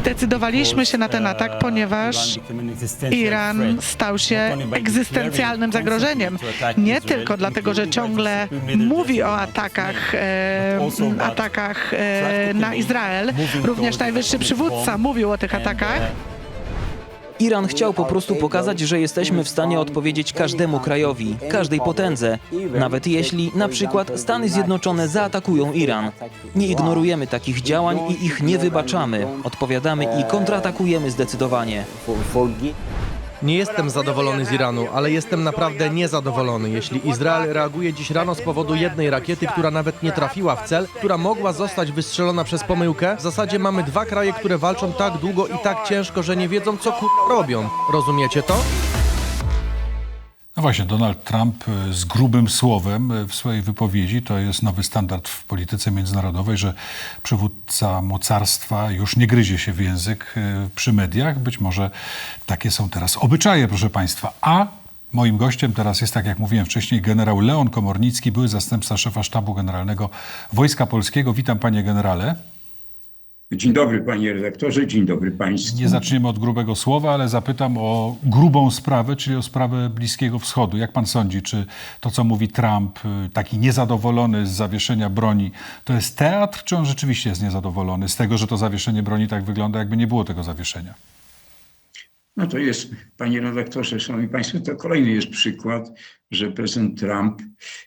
Zdecydowaliśmy się na ten atak, ponieważ Iran stał się egzystencjalnym zagrozzeniem. Nie tylko dlatego, że ciągle mówi o atakach, e, atakach e, na Izrael. Również najwyższy przywódca mówił o tych atakach. Iran chciał po prostu pokazać, że jesteśmy w stanie odpowiedzieć każdemu krajowi, każdej potędze, nawet jeśli na przykład Stany Zjednoczone zaatakują Iran. Nie ignorujemy takich działań i ich nie wybaczamy. Odpowiadamy i kontratakujemy zdecydowanie. Nie jestem zadowolony z Iranu, ale jestem naprawdę niezadowolony, jeśli Izrael reaguje dziś rano z powodu jednej rakiety, która nawet nie trafiła w cel, która mogła zostać wystrzelona przez pomyłkę. W zasadzie mamy dwa kraje, które walczą tak długo i tak ciężko, że nie wiedzą, co robią. Rozumiecie to? No właśnie, Donald Trump e, z grubym słowem e, w swojej wypowiedzi, to jest nowy standard w polityce międzynarodowej, że przywódca mocarstwa już nie gryzie się w język e, przy mediach. Być może takie są teraz obyczaje, proszę Państwa. A moim gościem teraz jest, tak jak mówiłem wcześniej, generał Leon Komornicki, były zastępca szefa Sztabu Generalnego Wojska Polskiego. Witam panie generale. Dzień dobry panie redaktorze, dzień dobry państwu. Nie zaczniemy od grubego słowa, ale zapytam o grubą sprawę, czyli o sprawę Bliskiego Wschodu. Jak pan sądzi, czy to, co mówi Trump, y, taki niezadowolony z zawieszenia broni, to jest teatr, czy on rzeczywiście jest niezadowolony z tego, że to zawieszenie broni tak wygląda, jakby nie było tego zawieszenia? No to jest, panie redaktorze, szanowni państwo, to kolejny jest przykład, że prezydent Trump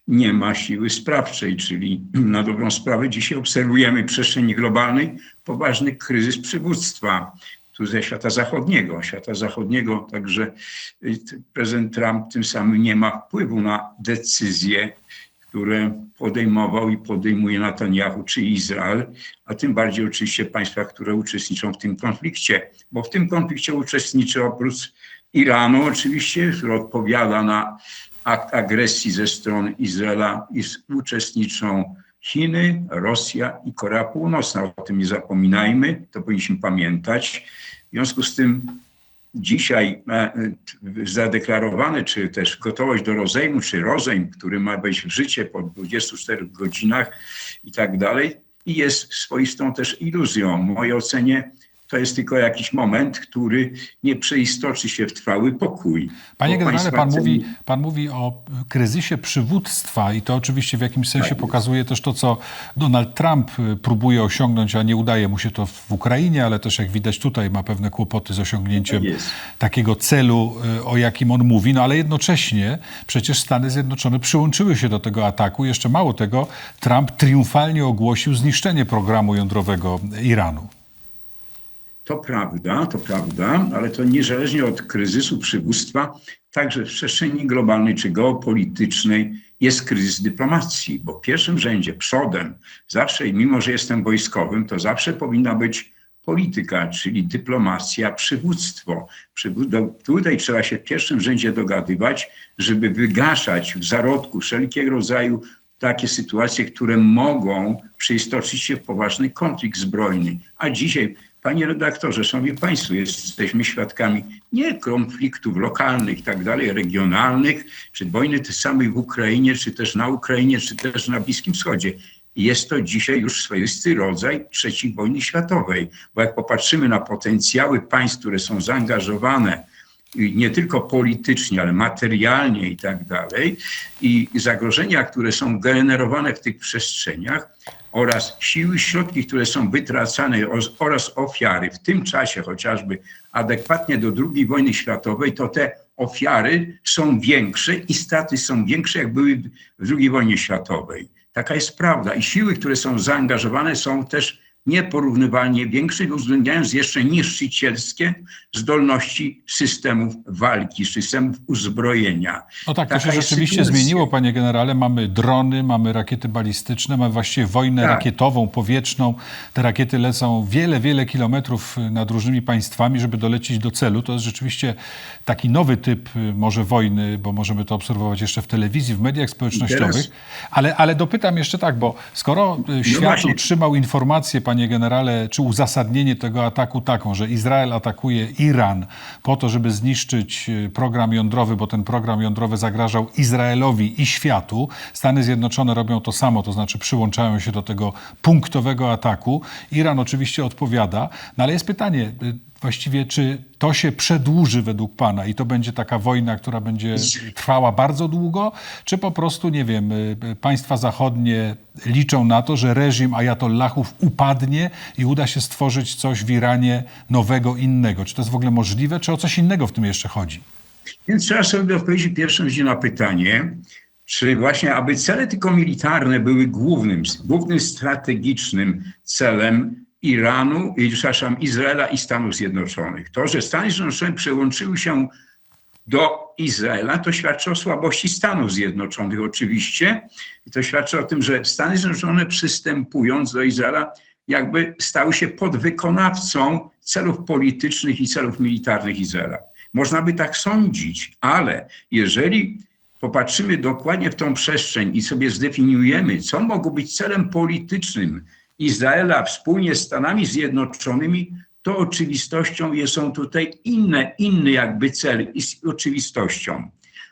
nie ma siły sprawczej, czyli na dobrą sprawę dzisiaj obserwujemy w przestrzeni globalnej poważny kryzys przywództwa tu ze świata zachodniego, świata zachodniego, także prezydent Trump tym samym nie ma wpływu na decyzje, które podejmował i podejmuje Netanyahu czy Izrael, a tym bardziej oczywiście państwa, które uczestniczą w tym konflikcie, bo w tym konflikcie uczestniczy oprócz Iranu oczywiście, który odpowiada na akt agresji ze strony Izraela uczestniczą Chiny, Rosja i Korea Północna. O tym nie zapominajmy, to powinniśmy pamiętać. W związku z tym dzisiaj e, e, zadeklarowane, czy też gotowość do rozejmu, czy rozejm, który ma wejść w życie po 24 godzinach i tak dalej, i jest swoistą też iluzją. W mojej ocenie to jest tylko jakiś moment, który nie przeistoczy się w trwały pokój. Panie generale, pan mówi, pan mówi o kryzysie przywództwa i to oczywiście w jakimś sensie Tak pokazuje też to, co Donald Trump y, próbuje osiągnąć, a nie udaje mu się to w Ukrainie, ale też jak widać tutaj ma pewne kłopoty z osiągnięciem Tak takiego celu, y, o jakim on mówi. No ale jednocześnie przecież Stany Zjednoczone przyłączyły się do tego ataku. Jeszcze mało tego, Trump triumfalnie ogłosił zniszczenie programu jądrowego Iranu. To prawda, to prawda, ale to niezależnie od kryzysu przywództwa, także w przestrzeni globalnej czy geopolitycznej jest kryzys dyplomacji, bo w pierwszym rzędzie, przodem, zawsze, i mimo że jestem wojskowym, to zawsze powinna być polityka, czyli dyplomacja, przywództwo. Tutaj trzeba się w pierwszym rzędzie dogadywać, żeby wygaszać w zarodku wszelkiego rodzaju takie sytuacje, które mogą przeistoczyć się w poważny konflikt zbrojny. A dzisiaj, panie redaktorze, szanowni państwo, jesteśmy świadkami nie konfliktów lokalnych i tak dalej, regionalnych, czy wojny tej samej w Ukrainie, czy też na Ukrainie, czy też na Bliskim Wschodzie. Jest to dzisiaj już swoisty rodzaj trzeciej wojny światowej, bo jak popatrzymy na potencjały państw, które są zaangażowane nie tylko politycznie, ale materialnie i tak dalej, i zagrożenia, które są generowane w tych przestrzeniach oraz siły, środki, które są wytracane oraz ofiary w tym czasie chociażby adekwatnie do II wojny światowej, to te ofiary są większe i straty są większe, jak były w II wojnie światowej. Taka jest prawda. I siły, które są zaangażowane, są też nieporównywalnie większe, uwzględniając jeszcze niszczycielskie zdolności systemów walki, systemów uzbrojenia. No tak, to się rzeczywiście sytuacja. zmieniło, panie generale. Mamy drony, mamy rakiety balistyczne, mamy właściwie wojnę Tak. rakietową, powietrzną. Te rakiety lecą wiele, wiele kilometrów nad różnymi państwami, żeby dolecieć do celu. To jest rzeczywiście taki nowy typ y, może wojny, bo możemy to obserwować jeszcze w telewizji, w mediach społecznościowych. teraz- Ale, ale dopytam jeszcze tak, bo skoro y, świat właśnie. otrzymał informację, panie panie generale, czy uzasadnienie tego ataku taką, że Izrael atakuje Iran po to, żeby zniszczyć y, program jądrowy, bo ten program jądrowy zagrażał Izraelowi i światu. Stany Zjednoczone robią to samo, to znaczy przyłączają się do tego punktowego ataku. Iran oczywiście odpowiada, no ale jest pytanie, y, właściwie czy to się przedłuży według pana i to będzie taka wojna, która będzie trwała bardzo długo, czy po prostu, nie wiem, y, y, państwa zachodnie liczą na to, że reżim ajatollahów upadnie i uda się stworzyć coś w Iranie nowego, innego? Czy to jest w ogóle możliwe, czy o coś innego w tym jeszcze chodzi? Więc trzeba sobie odpowiedzieć pierwszym na pytanie, czy właśnie, aby cele tylko militarne były głównym, głównym strategicznym celem Iranu, przepraszam, Izraela i Stanów Zjednoczonych. To, że Stany Zjednoczone przyłączyły się do Izraela, to świadczy o słabości Stanów Zjednoczonych oczywiście. I to świadczy o tym, że Stany Zjednoczone przystępując do Izraela, jakby stały się podwykonawcą celów politycznych i celów militarnych Izraela. Można by tak sądzić, ale jeżeli popatrzymy dokładnie w tą przestrzeń i sobie zdefiniujemy, co mogło być celem politycznym Izraela wspólnie z Stanami Zjednoczonymi, to oczywistością jest- są tutaj inne, inny jakby cel i oczywistością.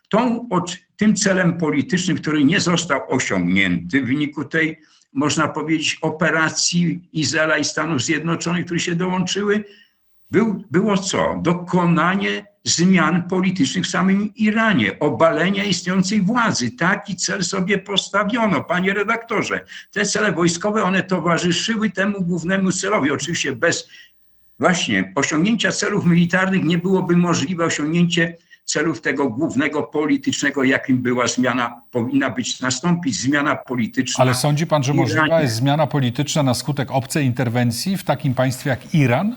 Tą, tym celem politycznym, który nie został osiągnięty w wyniku tej, można powiedzieć, operacji Izraela i Stanów Zjednoczonych, które się dołączyły, był, było co? Dokonanie zmian politycznych w samym Iranie, obalenia istniejącej władzy. Taki cel sobie postawiono, panie redaktorze. Te cele wojskowe, one towarzyszyły temu głównemu celowi. Oczywiście bez właśnie osiągnięcia celów militarnych nie byłoby możliwe osiągnięcie celów tego głównego politycznego, jakim była zmiana, powinna być nastąpić zmiana polityczna. Ale sądzi pan, że możliwa jest zmiana polityczna na skutek obcej interwencji w takim państwie jak Iran?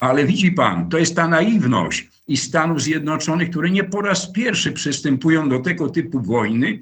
Ale widzi pan, to jest ta naiwność i Stanów Zjednoczonych, które nie po raz pierwszy przystępują do tego typu wojny,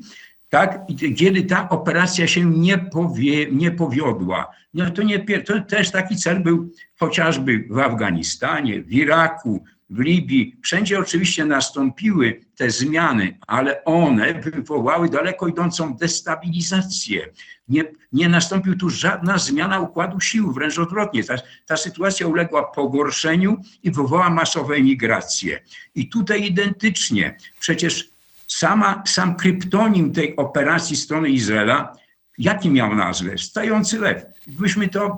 tak? Kiedy ta operacja się nie, powie, nie powiodła. No to, nie, to też taki cel był chociażby w Afganistanie, w Iraku, w Libii. Wszędzie oczywiście nastąpiły te zmiany, ale one wywołały daleko idącą destabilizację. Nie, nie nastąpił tu żadna zmiana układu sił, wręcz odwrotnie. Ta, ta sytuacja uległa pogorszeniu i wywołała masową emigrację. I tutaj identycznie, przecież sama, sam kryptonim tej operacji strony Izraela, jaki miał nazwę? Stający lew. Myśmy to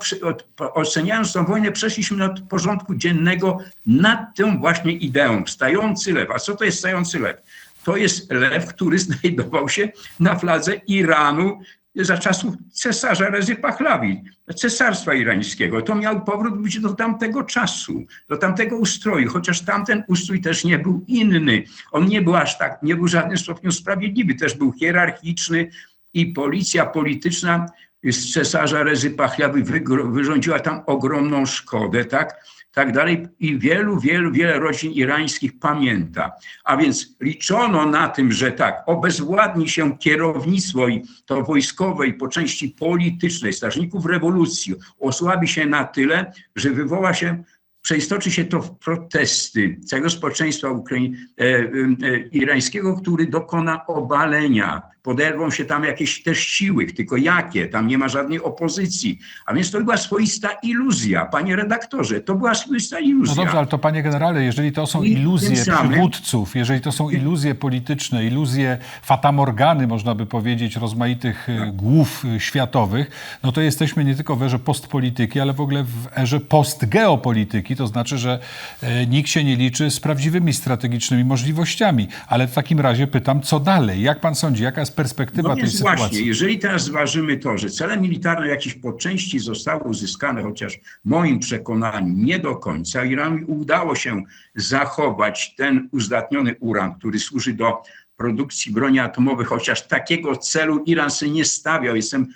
oceniając tę wojnę, przeszliśmy od porządku dziennego nad tą właśnie ideą. Stający lew. A co to jest stający lew? To jest lew, który znajdował się na fladze Iranu za czasów cesarza Rezy Pahlawi, cesarstwa irańskiego. To miał powrót być do tamtego czasu, do tamtego ustroju, chociaż tamten ustrój też nie był inny. On nie był aż tak, nie był w żadnym stopniu sprawiedliwy, też był hierarchiczny i policja polityczna z cesarza Rezy wygro- wyrządziła tam ogromną szkodę, tak? tak dalej. I wielu, wielu, wiele rodzin irańskich pamięta. A więc liczono na tym, że tak, obezwładni się kierownictwo i to wojskowe i po części politycznej strażników rewolucji, osłabi się na tyle, że wywoła się przeistoczy się to w protesty całego społeczeństwa Ukrai- e, e, irańskiego, który dokona obalenia. Poderwą się tam jakieś też siły, tylko jakie? Tam nie ma żadnej opozycji. A więc to była swoista iluzja, panie redaktorze, to była swoista No iluzja. dobrze, ale to panie generale, jeżeli to są I iluzje samym- przywódców, jeżeli to są iluzje polityczne, iluzje fatamorgany, można by powiedzieć, rozmaitych e, głów e, światowych, no to jesteśmy nie tylko w erze postpolityki, ale w ogóle w erze postgeopolityki. To znaczy, że e, nikt się nie liczy z prawdziwymi strategicznymi możliwościami. Ale w takim razie pytam, co dalej? Jak pan sądzi, jaka jest perspektywa No tej sytuacji? właśnie, jeżeli teraz zważymy to, że cele militarne jakieś po części zostały uzyskane, chociaż w moim przekonaniu nie do końca, Iranowi udało się zachować ten uzdatniony uran, który służy do produkcji broni atomowej, chociaż takiego celu Iran sobie nie stawiał. Jestem,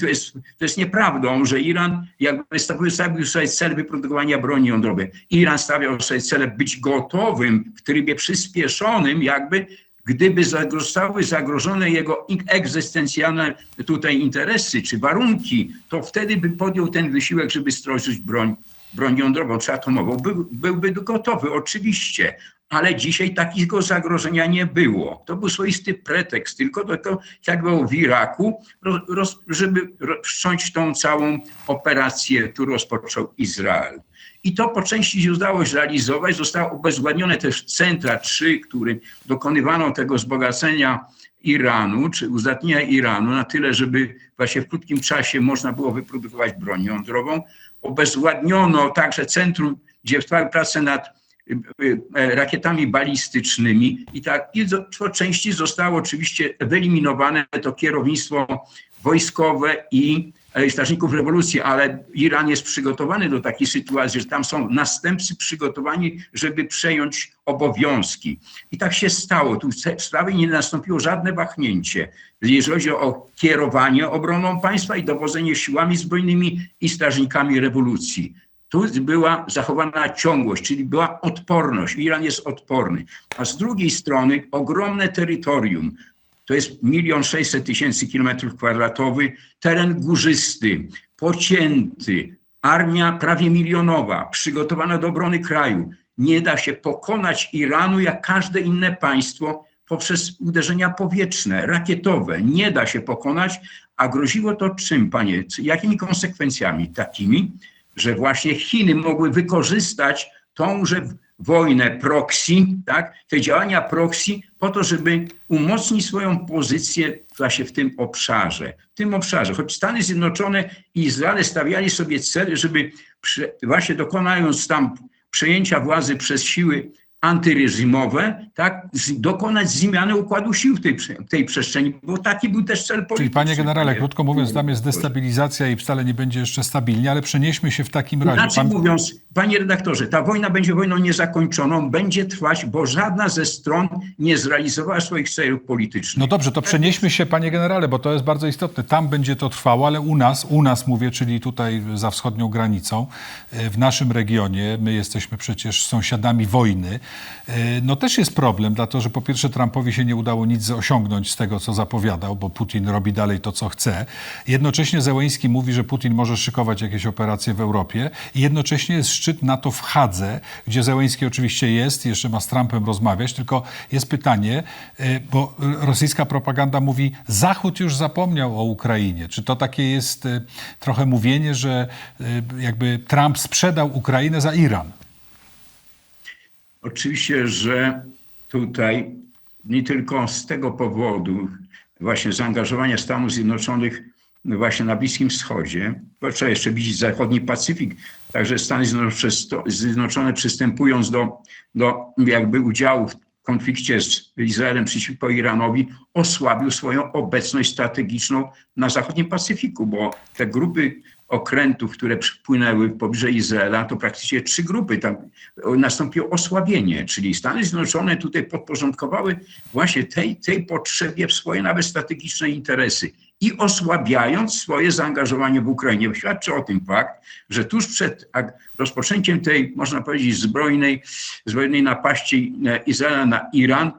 to, jest, to jest nieprawdą, że Iran jakby stawił sobie cel wyprodukowania broni jądrowej. Iran stawiał sobie cel być gotowym w trybie przyspieszonym, jakby gdyby zostały zagrożone jego egzystencjalne tutaj interesy czy warunki, to wtedy by podjął ten wysiłek, żeby stworzyć broń, broń jądrową czy atomową. Był, byłby gotowy, oczywiście, ale dzisiaj takiego zagrożenia nie było. To był swoisty pretekst, tylko do tego, jak było w Iraku, roz, żeby wszcząć tą całą operację, którą rozpoczął Izrael. I to po części się udało zrealizować. Zostały obezwładnione też centra trzy, którym dokonywano tego wzbogacenia Iranu, czy uzdatnienia Iranu na tyle, żeby właśnie w krótkim czasie można było wyprodukować broń jądrową. Obezwładniono także centrum, gdzie trwały prace nad rakietami balistycznymi i tak i po części zostało oczywiście wyeliminowane to kierownictwo wojskowe i strażników rewolucji, ale Iran jest przygotowany do takiej sytuacji, że tam są następcy przygotowani, żeby przejąć obowiązki. I tak się stało. Tu w sprawie nie nastąpiło żadne wahnięcie, jeżeli chodzi o kierowanie obroną państwa i dowodzenie siłami zbrojnymi i strażnikami rewolucji. Tu była zachowana ciągłość, czyli była odporność. Iran jest odporny. A z drugiej strony ogromne terytorium, to jest milion sześćset tysięcy kilometrów kwadratowych, teren górzysty, pocięty, armia prawie milionowa, przygotowana do obrony kraju. Nie da się pokonać Iranu jak każde inne państwo poprzez uderzenia powietrzne, rakietowe. Nie da się pokonać, a groziło to czym, panie? Jakimi konsekwencjami? Takimi, że właśnie Chiny mogły wykorzystać tąże wojnę proxy, tak, te działania proxy po to, żeby umocnić swoją pozycję właśnie w tym obszarze. W tym obszarze, choć Stany Zjednoczone i Izrael stawiali sobie cel, żeby właśnie dokonając tam przejęcia władzy przez siły antyreżimowe, tak, dokonać zmiany układu sił w tej, w tej przestrzeni, bo taki był też cel polityczny. Czyli panie generale, krótko mówiąc, tam jest destabilizacja i wcale nie będzie jeszcze stabilnie, ale przenieśmy się w takim razie. Inaczej pan... mówiąc, panie redaktorze, ta wojna będzie wojną niezakończoną, będzie trwać, bo żadna ze stron nie zrealizowała swoich celów politycznych. No dobrze, to przenieśmy się, panie generale, bo to jest bardzo istotne. Tam będzie to trwało, ale u nas, u nas mówię, czyli tutaj za wschodnią granicą, w naszym regionie, my jesteśmy przecież sąsiadami wojny, no też jest problem, dlatego że po pierwsze Trumpowi się nie udało nic osiągnąć z tego, co zapowiadał, bo Putin robi dalej to, co chce. Jednocześnie Zełeński mówi, że Putin może szykować jakieś operacje w Europie i jednocześnie jest szczyt NATO w Hadze, gdzie Zełeński oczywiście jest, jeszcze ma z Trumpem rozmawiać, tylko jest pytanie, bo rosyjska propaganda mówi, Zachód już zapomniał o Ukrainie. Czy to takie jest trochę mówienie, że jakby Trump sprzedał Ukrainę za Iran? Oczywiście, że tutaj nie tylko z tego powodu właśnie zaangażowania Stanów Zjednoczonych właśnie na Bliskim Wschodzie, bo trzeba jeszcze widzieć zachodni Pacyfik, także Stany Zjednoczone przystępując do, do jakby udziału w konflikcie z Izraelem przeciwko Iranowi, osłabił swoją obecność strategiczną na zachodnim Pacyfiku, bo te grupy okrętów, które przypłynęły w pobliże Izraela, to praktycznie trzy grupy. Tam nastąpiło osłabienie, czyli Stany Zjednoczone tutaj podporządkowały właśnie tej, tej potrzebie swoje nawet strategiczne interesy i osłabiając swoje zaangażowanie w Ukrainie. Świadczy o tym fakt, że tuż przed rozpoczęciem tej, można powiedzieć, zbrojnej, zbrojnej napaści Izraela na Iran,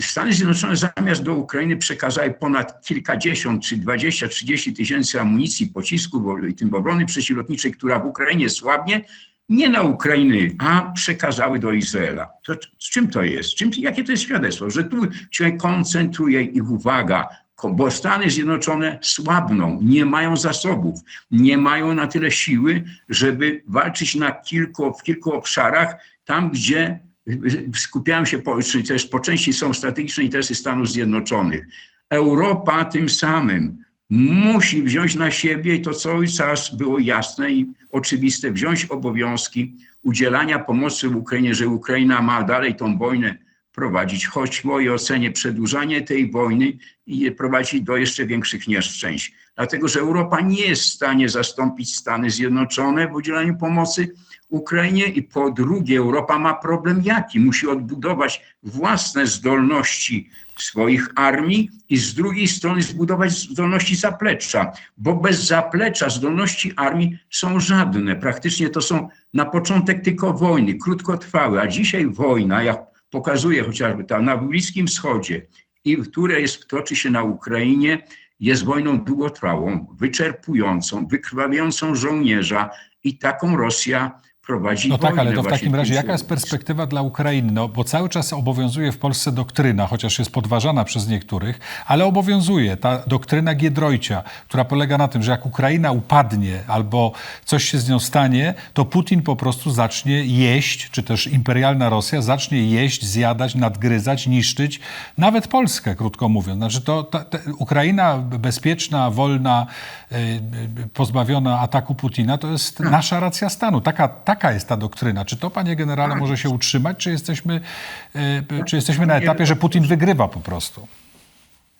Stany Zjednoczone zamiast do Ukrainy przekazały ponad kilkadziesiąt, czy dwadzieścia, trzydzieści tysięcy amunicji, pocisków i tym obrony przeciwlotniczej, która w Ukrainie słabnie, nie na Ukrainy, a przekazały do Izraela. To, z czym to jest? Czym, jakie to jest świadectwo? Że tu się koncentruje ich uwaga, bo Stany Zjednoczone słabną, nie mają zasobów, nie mają na tyle siły, żeby walczyć na kilku, w kilku obszarach, tam gdzie skupiałem się, po, czy też po części są strategiczne interesy Stanów Zjednoczonych. Europa tym samym musi wziąć na siebie, to cały czas było jasne i oczywiste, wziąć obowiązki udzielania pomocy Ukrainie, że Ukraina ma dalej tą wojnę prowadzić, choć w mojej ocenie przedłużanie tej wojny prowadzi do jeszcze większych nieszczęść. Dlatego, że Europa nie jest w stanie zastąpić Stany Zjednoczone w udzielaniu pomocy Ukrainie i po drugie Europa ma problem jaki? Musi odbudować własne zdolności swoich armii i z drugiej strony zbudować zdolności zaplecza, bo bez zaplecza zdolności armii są żadne. Praktycznie to są na początek tylko wojny, krótkotrwałe, a dzisiaj wojna, jak pokazuje chociażby tam na Bliskim Wschodzie i które jest, toczy się na Ukrainie, jest wojną długotrwałą, wyczerpującą, wykrwawiającą żołnierza i taką Rosja prowadzi No tak, ale to w takim razie jaka jest perspektywa dla Ukrainy? No, bo cały czas obowiązuje w Polsce doktryna, chociaż jest podważana przez niektórych, ale obowiązuje ta doktryna Giedroycia, która polega na tym, że jak Ukraina upadnie albo coś się z nią stanie, to Putin po prostu zacznie jeść, czy też imperialna Rosja zacznie jeść, zjadać, nadgryzać, niszczyć nawet Polskę, krótko mówiąc. Znaczy to, ta, ta, Ukraina bezpieczna, wolna, y, y, pozbawiona ataku Putina, to jest nasza racja stanu. Taka, taka jest ta doktryna. Czy to, panie generale, może się utrzymać, czy jesteśmy, y, czy jesteśmy na etapie, że Putin wygrywa po prostu?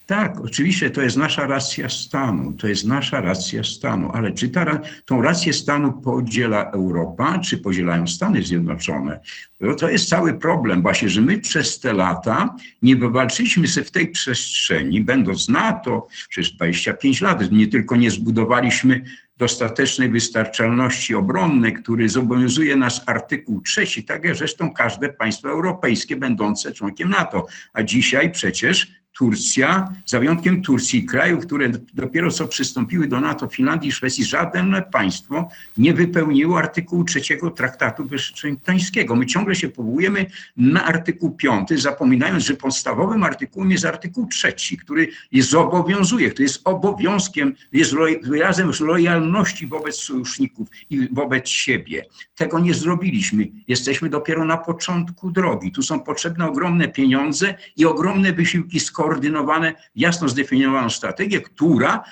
Tak, oczywiście to jest nasza racja stanu, to jest nasza racja stanu, ale czy ta, tą rację stanu podziela Europa, czy podzielają Stany Zjednoczone? No to jest cały problem właśnie, że my przez te lata nie wywalczyliśmy sobie w tej przestrzeni, będąc NATO przez 25 lat, nie tylko nie zbudowaliśmy dostatecznej wystarczalności obronnej, który zobowiązuje nas artykuł trzeci, tak jak zresztą każde państwo europejskie będące członkiem NATO. A dzisiaj przecież Turcja, za wyjątkiem Turcji, krajów, które dopiero co przystąpiły do NATO, Finlandii i Szwecji, żadne państwo nie wypełniło artykułu trzeciego traktatu Waszyngtońskiego. My ciągle się powołujemy na artykuł piąty, zapominając, że podstawowym artykułem jest artykuł trzeci, który zobowiązuje, który jest obowiązkiem, jest wyrazem lojalności wobec sojuszników i wobec siebie. Tego nie zrobiliśmy. Jesteśmy dopiero na początku drogi. Tu są potrzebne ogromne pieniądze i ogromne wysiłki skoordynowane, jasno zdefiniowaną strategię, która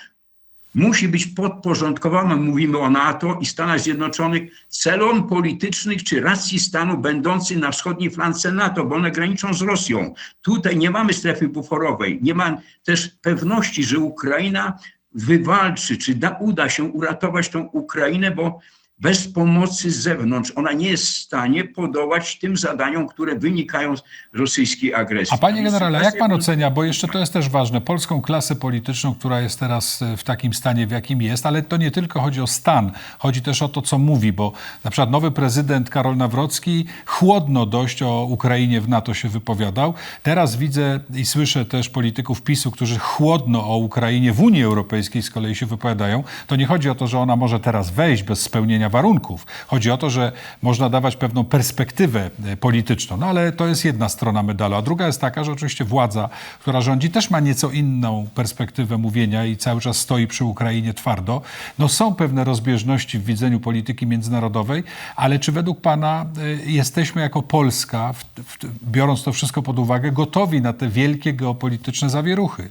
musi być podporządkowana, mówimy o NATO i Stanach Zjednoczonych, celom politycznych czy racji stanu będących na wschodniej flance NATO, bo one graniczą z Rosją. Tutaj nie mamy strefy buforowej, nie ma też pewności, że Ukraina wywalczy, czy da, uda się uratować tą Ukrainę, bo bez pomocy z zewnątrz ona nie jest w stanie podołać tym zadaniom, które wynikają z rosyjskiej agresji. A panie generale, jak pan ocenia, bo jeszcze to jest też ważne, polską klasę polityczną, która jest teraz e, w takim stanie, w jakim jest, ale to nie tylko chodzi o stan, chodzi też o to, co mówi, bo na przykład nowy prezydent Karol Nawrocki chłodno dość o Ukrainie w NATO się wypowiadał. Teraz widzę i słyszę też polityków PiSu, którzy chłodno o Ukrainie w Unii Europejskiej z kolei się wypowiadają. To nie chodzi o to, że ona może teraz wejść bez spełnienia warunków. Chodzi o to, że można dawać pewną perspektywę e, polityczną. No ale to jest jedna strona medalu. A druga jest taka, że oczywiście władza, która rządzi, też ma nieco inną perspektywę mówienia i cały czas stoi przy Ukrainie twardo. No są pewne rozbieżności w widzeniu polityki międzynarodowej, ale czy według pana e, jesteśmy jako Polska, w, w, biorąc to wszystko pod uwagę, gotowi na te wielkie geopolityczne zawieruchy?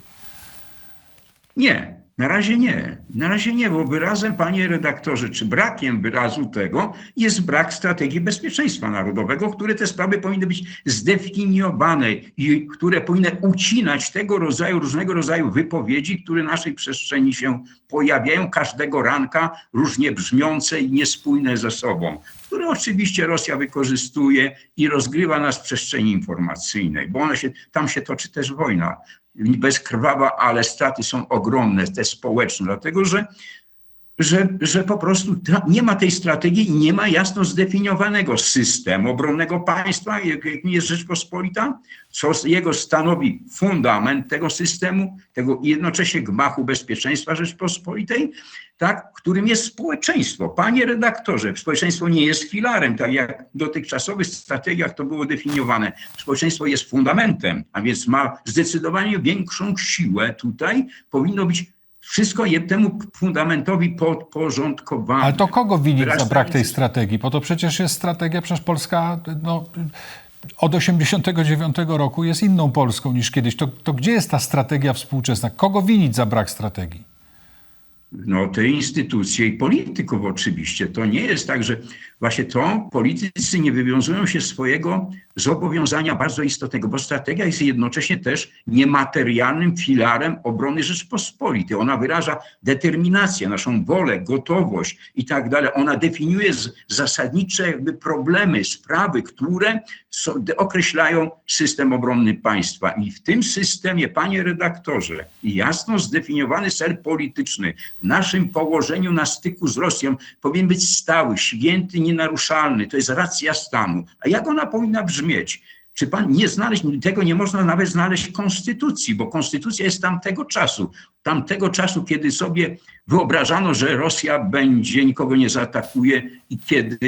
Nie, na razie nie. Na razie nie, bo wyrazem, panie redaktorze, czy brakiem wyrazu tego jest brak strategii bezpieczeństwa narodowego, które te sprawy powinny być zdefiniowane i które powinny ucinać tego rodzaju, różnego rodzaju wypowiedzi, które w naszej przestrzeni się pojawiają każdego ranka, różnie brzmiące i niespójne ze sobą które oczywiście Rosja wykorzystuje i rozgrywa nas w przestrzeni informacyjnej, bo się, tam się toczy też wojna. Bezkrwawa, ale straty są ogromne, te społeczne, dlatego że, że, że po prostu nie ma tej strategii i nie ma jasno zdefiniowanego systemu obronnego państwa, jak- jakim jest Rzeczpospolita, co jego stanowi fundament tego systemu, tego jednocześnie gmachu bezpieczeństwa Rzeczpospolitej, tak, którym jest społeczeństwo. Panie redaktorze, społeczeństwo nie jest filarem, tak jak w dotychczasowych strategiach to było definiowane. Społeczeństwo jest fundamentem, a więc ma zdecydowanie większą siłę tutaj. Powinno być wszystko temu fundamentowi podporządkowane. Ale to kogo winić za brak tej strategii? Bo to przecież jest strategia, przecież Polska no, od 89 roku jest inną Polską niż kiedyś. To, to gdzie jest ta strategia współczesna? Kogo winić za brak strategii? No, te instytucje i polityków oczywiście. To nie jest tak, że właśnie to politycy nie wywiązują się swojego zobowiązania bardzo istotnego, bo strategia jest jednocześnie też niematerialnym filarem obrony Rzeczpospolitej. Ona wyraża determinację, naszą wolę, gotowość i tak dalej. Ona definiuje zasadnicze jakby problemy, sprawy, które określają system obronny państwa. I w tym systemie, panie redaktorze, jasno zdefiniowany cel polityczny w naszym położeniu na styku z Rosją powinien być stały, święty, nienaruszalny. To jest racja stanu. A jak ona powinna brzmieć? Czy pan nie znaleźć, tego nie można nawet znaleźć w konstytucji, bo konstytucja jest tamtego czasu. Tamtego czasu, kiedy sobie wyobrażano, że Rosja będzie, nikogo nie zaatakuje i kiedy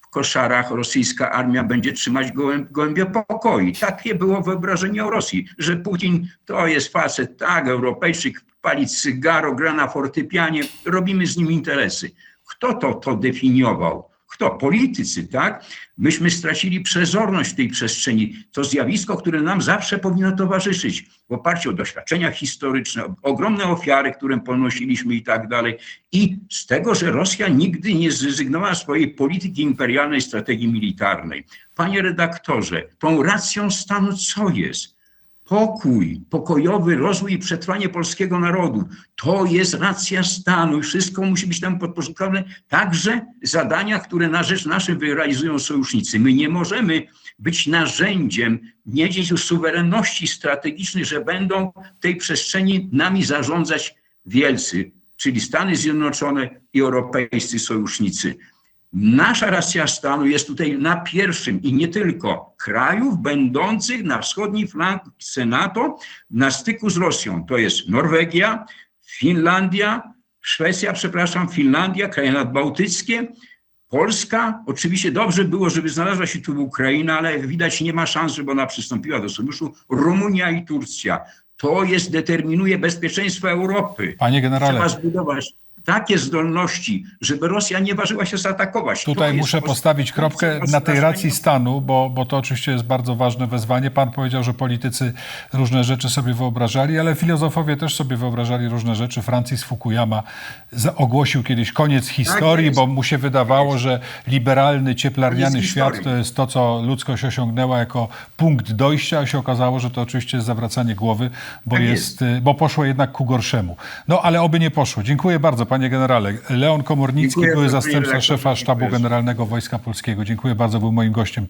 w koszarach rosyjska armia będzie trzymać gołęb, gołębie pokoi. Takie było wyobrażenie o Rosji, że Putin to jest facet, tak, Europejczyk, pali cygaro, gra na fortepianie, robimy z nim interesy. Kto to, to definiował? Kto? Politycy, tak? Myśmy stracili przezorność w tej przestrzeni. To zjawisko, które nam zawsze powinno towarzyszyć w oparciu o doświadczenia historyczne, o ogromne ofiary, które ponosiliśmy i tak dalej. I z tego, że Rosja nigdy nie zrezygnowała z swojej polityki imperialnej, strategii militarnej. Panie redaktorze, tą racją stanu co jest? Pokój, pokojowy rozwój i przetrwanie polskiego narodu. To jest racja stanu i wszystko musi być tam podporządkowane. Także zadania, które na rzecz naszym wyrealizują sojusznicy. My nie możemy być narzędziem, mieć już suwerenności strategicznej, że będą w tej przestrzeni nami zarządzać wielcy, czyli Stany Zjednoczone i europejscy sojusznicy. Nasza racja stanu jest tutaj na pierwszym i nie tylko krajów będących na wschodniej flance NATO na styku z Rosją. To jest Norwegia, Finlandia, Szwecja, przepraszam, Finlandia, kraje nadbałtyckie, Polska. Oczywiście dobrze było, żeby znalazła się tu Ukraina, ale widać nie ma szans, żeby ona przystąpiła do sojuszu. Rumunia i Turcja. To jest, determinuje bezpieczeństwo Europy. Panie generale. Trzeba zbudować takie zdolności, żeby Rosja nie ważyła się zaatakować. Tutaj jest muszę postawić kropkę na tej racji stanu, bo, bo to oczywiście jest bardzo ważne wezwanie. Pan powiedział, że politycy różne rzeczy sobie wyobrażali, ale filozofowie też sobie wyobrażali różne rzeczy. Francis Fukuyama ogłosił kiedyś koniec historii, jest. bo mu się wydawało, że liberalny, cieplarniany świat to jest to, co ludzkość osiągnęła jako punkt dojścia, a się okazało, że to oczywiście jest zawracanie głowy, bo, Tak jest, y, bo poszło jednak ku gorszemu. No ale oby nie poszło. Dziękuję bardzo, panie generale. Leon Komornicki, Dziękuję były panie zastępca szefa Sztabu. Generalnego Wojska Polskiego. Dziękuję bardzo, był moim gościem